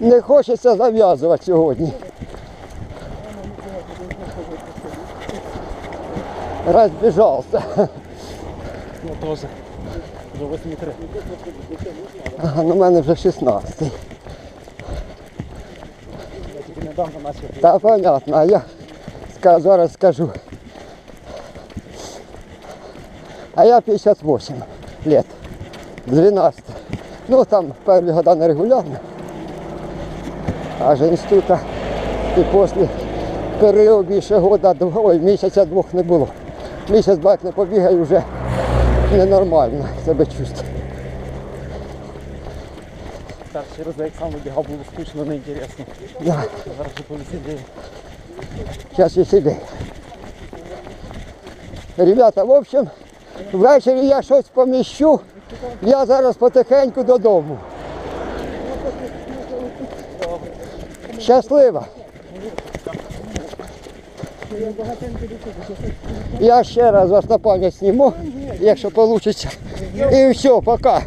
Не хочеться зав'язувати сьогодні. Розбіжався. Ну теж. Вже 8,3. Ага, ну в мене вже 16. Я тільки недавно начав. Та понятно, а я зараз скажу. А я 58 лет. 12. Ну там перві года не регулярно. А з і після періоду більше года, ой, місяця двох не було. Місяць два як не побігаю вже ненормально себе чувствую. Перший раз, як сам вибігав, було скучно, неінтересно. Да. Зараз повісидів. Сейчас і сиди. Ребята, в общем, ввечері я щось поміщу. Я зараз потихеньку додому. Щасливо. Я ще раз вас на пам'ять зніму, якщо вийде. І все, пока.